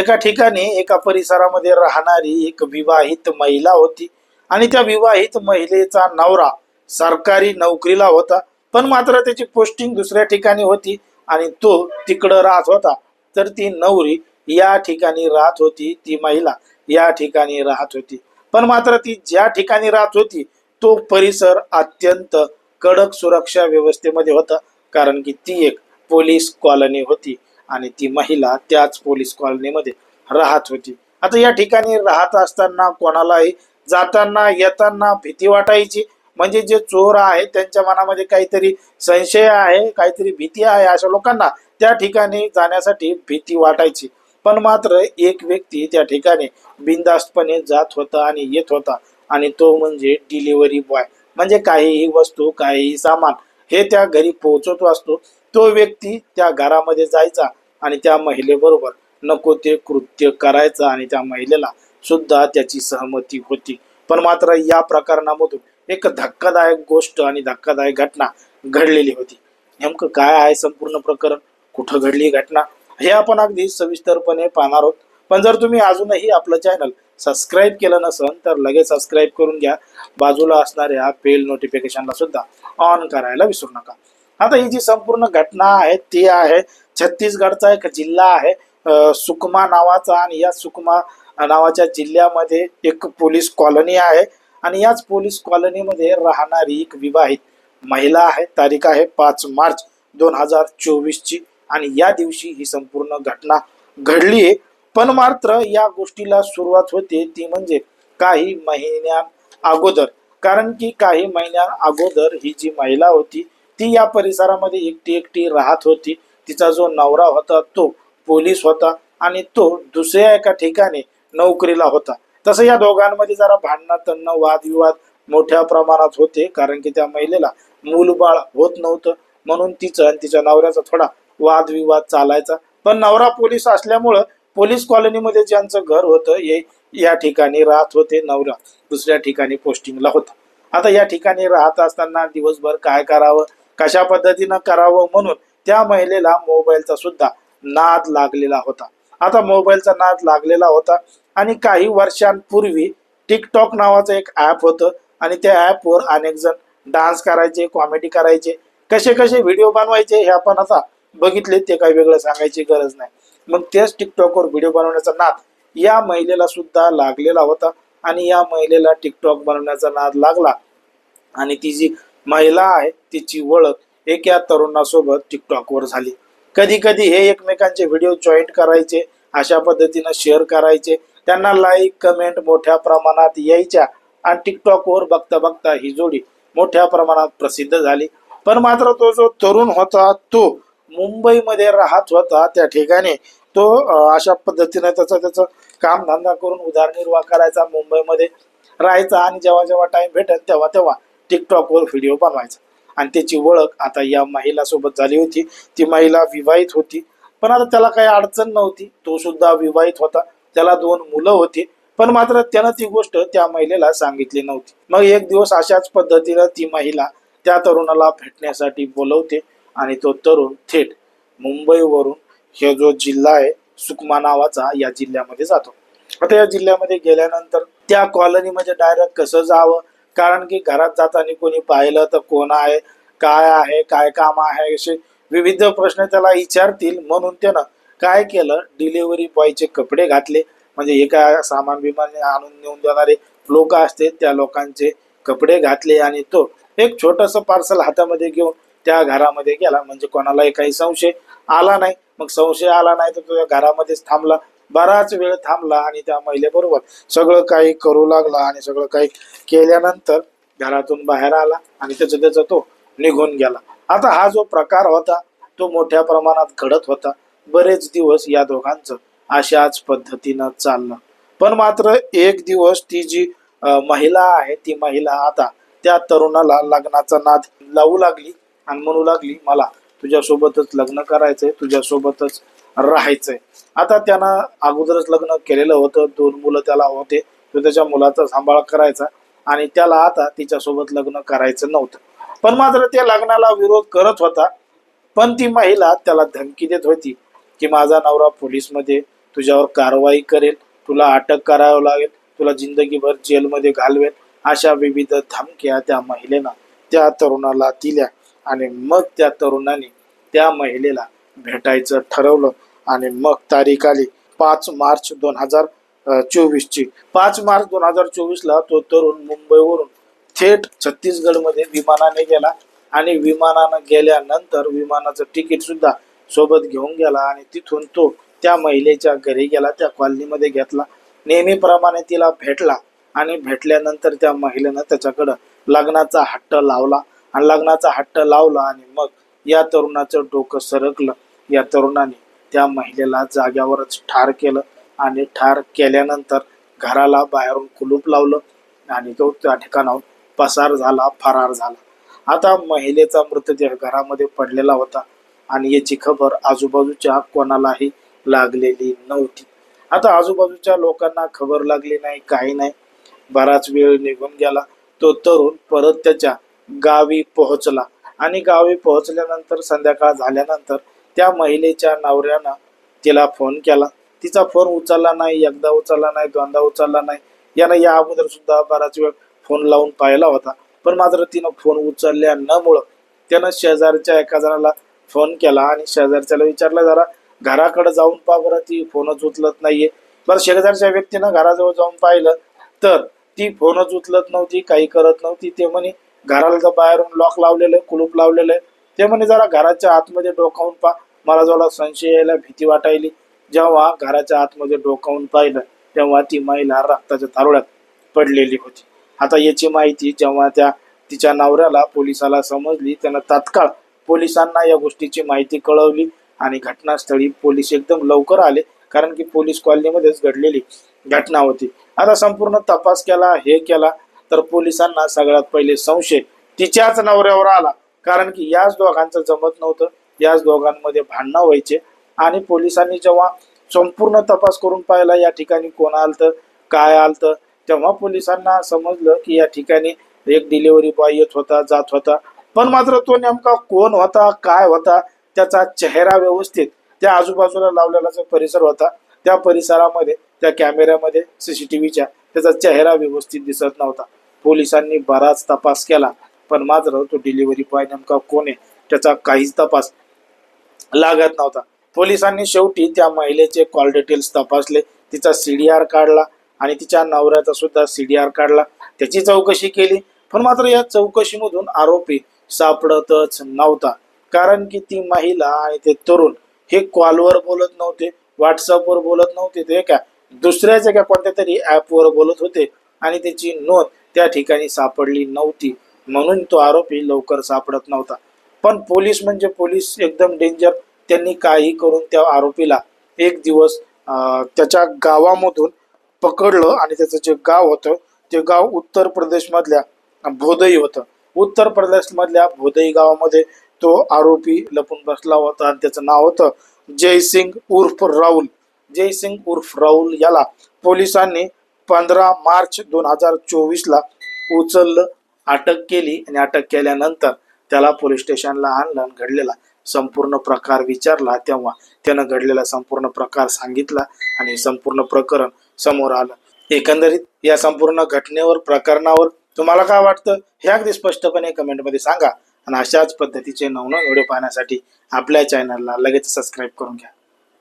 एका ठिकाणी एका परिसरामध्ये राहणारी एक विवाहित महिला होती. आणि त्या विवाहित महिलेचा नवरा सरकारी नोकरीला होता. पण मात्र त्याची पोस्टिंग दुसऱ्या ठिकाणी होती आणि तो तिकडं राहत होता. तर ती नवरी या ठिकाणी राहत होती ती महिला या ठिकाणी राहत होती. पण मात्र ती ज्या ठिकाणी राहत होती तो परिसर अत्यंत कडक सुरक्षा व्यवस्थेमध्ये होता. कारण की ती एक पोलीस कॉलनी होती. आणि ती महिला त्याच पोलीस कॉलनीमध्ये राहत होती. आता या ठिकाणी राहत असताना कोणालाही जाताना येताना भीती वाटायची. म्हणजे जे चोर आहे त्यांच्या मनामध्ये काहीतरी संशय आहे काहीतरी भीती आहे अशा लोकांना त्या ठिकाणी जाण्यासाठी भीती वाटायची. पण मात्र एक व्यक्ती त्या ठिकाणी बिनधास्तपणे जात होता आणि येत होता. आणि तो म्हणजे डिलिव्हरी बॉय. म्हणजे काहीही वस्तू काहीही सामान हे त्या घरी पोहोचवत असतो. तो व्यक्ती त्या घरामध्ये जायचा. आणि त्या महिलेबरोबर नको ते कृत्य करायचं आणि त्या महिलेला सुद्धा त्याची सहमती होती. पण मात्र या प्रकरणामधून एक धक्कादायक गोष्ट आणि धक्कादायक घटना घडलेली होती. नेमकं काय आहे संपूर्ण प्रकरण? कुठं घडली घटना? हे आपण अगदी सविस्तरपणे पाहणार आहोत. पण जर तुम्ही अजूनही आपलं चॅनल सबस्क्राईब केलं नसेल तर लगेच सबस्क्राईब करून घ्या. बाजूला असणाऱ्या बेल नोटिफिकेशनला सुद्धा ऑन करायला विसरू नका. आता ही जी संपूर्ण घटना आहे ती आहे छत्तीसगडचा एक जिल्हा आहे सुकमा नावाचा आणि या सुकमा नावाच्या जिल्ह्यामध्ये एक पोलीस कॉलनी आहे आणि याच पोलीस कॉलनीमध्ये राहणारी एक विवाहित महिला आहे. तारीख आहे पाच मार्च दोन हजार चोवीस ची आणि या दिवशी ही संपूर्ण घटना घडली आहे. पण मात्र या गोष्टीला सुरुवात होते ती म्हणजे काही महिन्या अगोदर. कारण की काही महिन्या अगोदर ही जी महिला होती ती या परिसरामध्ये एकटी एकटी राहत होती. तिचा जो नवरा होता तो पोलीस होता आणि तो दुसऱ्या एका ठिकाणी नोकरीला होता. तसं या दोघांमध्ये जरा भांडणं तणणं वादविवाद मोठ्या प्रमाणात होते कारण की त्या महिलेला मूलबाळ होत नव्हतं. म्हणून तिचं आणि तिच्या नवऱ्याचा थोडा वादविवाद चालायचा. पण नवरा पोलीस असल्यामुळं पोलीस कॉलनीमध्ये ज्यांचं घर होतं हे या ठिकाणी राहत होते. नवरा दुसऱ्या ठिकाणी पोस्टिंगला होता. आता या ठिकाणी राहत असताना दिवसभर काय करावं? कशा पद्धतीनं करावं म्हणून त्या महिलेला मोबाईलचा सुद्धा नाद लागलेला होता. आता मोबाईलचा नाद लागलेला होता आणि काही वर्षांपूर्वी टिकटॉक नावाचं एक ॲप होतं आणि त्या ॲपवर अनेक जण डान्स करायचे कॉमेडी करायचे. कसे कसे व्हिडिओ बनवायचे हे आपण आता बघितले ते काही वेगळं सांगायची गरज नाही. मग तेच टिकटॉकवर व्हिडिओ बनवण्याचा नाद या महिलेला सुद्धा लागलेला होता आणि या महिलेला टिकटॉक बनवण्याचा नाद लागला. आणि ती जी महिला आहे तिची ओळख एका तरुणासोबत टिकटॉकवर झाली. कधी कधी हे एकमेकांचे व्हिडिओ जॉईंट करायचे अशा पद्धतीनं शेअर करायचे त्यांना लाईक कमेंट मोठ्या प्रमाणात यायच्या आणि टिकटॉकवर बघता बघता ही जोडी मोठ्या प्रमाणात प्रसिद्ध झाली. पण मात्र तो जो तरुण होता तो मुंबईमध्ये राहत होता त्या ठिकाणी तो अशा पद्धतीने त्याचा त्याचं कामधंदा करून उदरनिर्वाह करायचा मुंबईमध्ये राहायचा आणि जेव्हा जेव्हा टाइम भेटेल तेव्हा तेव्हा टिकटॉकवर व्हिडिओ बनवायचा आणि त्याची ओळख आता या महिलासोबत झाली होती. ती महिला विवाहित होती. पण आता त्याला काही अडचण नव्हती. तो सुद्धा विवाहित होता. त्याला दोन मुलं होती. पण मात्र त्यानं ती गोष्ट त्या महिलेला सांगितली नव्हती. मग एक दिवस अशाच पद्धतीनं ती महिला त्या तरुणाला भेटण्यासाठी बोलवते आणि तो तरुण थेट मुंबईवरून हे जो जिल्हा आहे सुकमा नावाचा या जिल्ह्यामध्ये जातो. आता या जिल्ह्यामध्ये गेल्यानंतर त्या कॉलनीमध्ये डायरेक्ट कसं जावं? कारण की घरात जाताना कोणी पाहिलं तर कोण आहे काय आहे काय काम आहे असे विविध प्रश्न त्याला विचारतील. म्हणून त्यानं काय केलं? डिलिव्हरी बॉयचे कपडे घातले. म्हणजे हे काय सामान बिमान आणून नेऊन देणारे लोक असते त्या लोकांचे कपडे घातले आणि तो एक छोटस पार्सल हातामध्ये घेऊन त्या घरामध्ये गेला. म्हणजे कोणालाही काही संशय आला नाही. मग संशय आला नाही तर तो त्या घरामध्येच थांबला. बराच वेळ थांबला आणि त्या महिलेबरोबर सगळं काही करू लागला आणि सगळं काही केल्यानंतर घरातून बाहेर आला आणि त्याचं त्याचा तो निघून गेला. आता हा जो प्रकार होता तो मोठ्या प्रमाणात घडत होता. बरेच दिवस या दोघांचं अशाच पद्धतीनं चाललं. पण मात्र एक दिवस ती जी महिला आहे ती महिला आता त्या तरुणाला लग्नाचा नाद लावू लागली आणि म्हणू लागली मला तुझ्यासोबतच लग्न करायचंय तुझ्यासोबतच राहायचंय. आता त्यानं अगोदरच लग्न केलेलं होतं. दोन मुलं त्याला होते. तो त्याच्या मुलाचा सांभाळ करायचा आणि त्याला आता तिच्यासोबत लग्न करायचं नव्हतं. पण मात्र त्या लग्नाला विरोध करत होता. पण ती महिला त्याला धमकी देत होती की माझा नवरा पोलीसमध्ये तुझ्यावर कारवाई करेल. तुला अटक करावं लागेल. तुला जिंदगीभर जेलमध्ये घालवेल. अशा विविध धमक्या त्या महिलेनं त्या तरुणाला दिल्या. आणि मग त्या तरुणाने त्या महिलेला भेटायचं ठरवलं आणि मग तारीख आली पाच मार्च दोन हजार चोवीसची. पाच मार्च दोन हजार चोवीसला तो तरुण मुंबईवरून थेट छत्तीसगडमध्ये विमानाने गेला आणि विमानानं गेल्यानंतर विमानाचं तिकीट सुद्धा सोबत घेऊन गेला आणि तिथून तो त्या महिलेच्या घरी गेला त्या कॉलनीमध्ये घेतला. नेहमीप्रमाणे तिला भेटला आणि भेटल्यानंतर त्या महिलेनं त्याच्याकडं लग्नाचा हट्ट लावला. आणि लग्नाचा हट्ट लावला आणि मग या तरुणाचं डोकं सरकलं. या तरुणाने त्या महिलेला जाग्यावरच ठार केलं आणि ठार केल्यानंतर घराला बाहेरून कुलूप लावलं आणि तो त्या ठिकाणाहून पसार झाला फरार झाला. आता महिलेचा मृतदेह घरामध्ये पडलेला होता आणि याची खबर आजूबाजूच्या कोणालाही लागलेली नव्हती. आता आजूबाजूच्या लोकांना खबर लागली नाही काही नाही. बराच वेळ निघून गेला. तो तरुण परत त्याच्या गावी पोहोचला आणि गावी पोहोचल्यानंतर संध्याकाळ झाल्यानंतर त्या महिलेच्या नवऱ्यानं तिला फोन केला. तिचा फोन उचलला नाही एकदा उचलला नाही दोनदा उचलला नाही. यानं या अगोदर सुद्धा बराच वेळ फोन लावून पाहिला होता. पण मात्र तिनं फोन उचलल्या न मुळं त्यानं शेजारच्या एका जणाला फोन केला आणि शेजारच्याला विचारलं जरा घराकडे जाऊन पहा बरं ती फोनच उचलत नाहीये. बरं शेजारच्या व्यक्तीनं घराजवळ जाऊन पाहिलं तर ती फोनच उचलत नव्हती काही करत नव्हती. ते म्हणे घराला तर बाहेरून लॉक लावलेलं आहे कुलूप लावलेलं आहे. ते म्हणे जरा घराच्या आतमध्ये डोकावून पहा. मला जवळ संशय यायला भीती वाटायली. जेव्हा घराच्या आतमध्ये डोकावून पाहिलं तेव्हा ती महिला रक्ताच्या थारोळ्यात पडलेली होती. आता याची माहिती जेव्हा त्या तिच्या नवऱ्याला पोलिसाला समजली त्यानं तात्काळ पोलिसांना या गोष्टीची माहिती कळवली आणि घटनास्थळी पोलीस एकदम लवकर आले कारण की पोलीस कॉलनीमध्येच घडलेली घटना होती. आता संपूर्ण तपास केला हे केला तर पोलिसांना सगळ्यात पहिले संशय तिच्याच नवऱ्यावर आला. कारण की याच दोघांचं जमत नव्हतं याच दोघांमध्ये भांडणं व्हायचे. आणि पोलिसांनी जेव्हा संपूर्ण तपास करून पाहिला या ठिकाणी कोण आलतं काय आलतं तेव्हा पोलिसांना समजलं की या ठिकाणी एक डिलिव्हरी बॉय येत होता जात होता. पण मात्र तो नेमका कोण होता काय होता त्याचा चेहरा व्यवस्थित त्या आजूबाजूला लावलेला जो परिसर होता त्या परिसरामध्ये त्या कॅमेऱ्यामध्ये सीसीटीव्हीच्या त्याचा चेहरा व्यवस्थित दिसत नव्हता. पोलिसांनी बराच तपास केला. पण मात्र तो डिलिव्हरी बॉय नेमका कोण आहे त्याचा काहीच तपास लागत नव्हता. पोलिसांनी शेवटी त्या महिलेचे कॉल डिटेल्स तपासले तिचा सीडीआर काढला आणि तिच्या नवऱ्याचा सुद्धा सीडीआर काढला. त्याची चौकशी केली पण मात्र या चौकशीमधून आरोपी सापडतच नव्हता. कारण की ती महिला आणि ते तरुण हे कॉलवर बोलत नव्हते व्हॉट्सअपवर बोलत नव्हते ते का दुसऱ्याच्या का कोणत्या तरी ॲपवर बोलत होते आणि त्याची नोंद त्या ठिकाणी सापडली नव्हती. म्हणून तो आरोपी लवकर सापडत नव्हता. पण पोलीस म्हणजे पोलीस एकदम डेंजर त्यांनी काही करून त्या आरोपीला एक दिवस त्याच्या गावामधून पकडलं आणि त्याचं जे गाव होतं ते गाव उत्तर प्रदेशमधल्या भोदई होतं. उत्तर प्रदेशमधल्या भोदई गावामध्ये तो आरोपी लपून बसला होता आणि त्याचं नाव होतं जयसिंग उर्फ राहुल. जयसिंग उर्फ राहुल याला पोलिसांनी पंधरा मार्च दोन हजार चोवीसला उचललं अटक केली आणि अटक केल्यानंतर त्याला पोलीस स्टेशनला आणलं आणि घडलेला संपूर्ण प्रकार विचारला. तेव्हा त्यानं घडलेला संपूर्ण प्रकार सांगितला आणि संपूर्ण प्रकरण समोर आलं. एकंदरीत या संपूर्ण घटनेवर प्रकरणावर तुम्हाला काय वाटतं? हे अगदी स्पष्टपणे कमेंटमध्ये सांगा. आणि अशाच पद्धतीचे नवनवीन व्हिडिओ पाहण्यासाठी आपल्या चॅनलला लगेच सबस्क्राईब करून घ्या.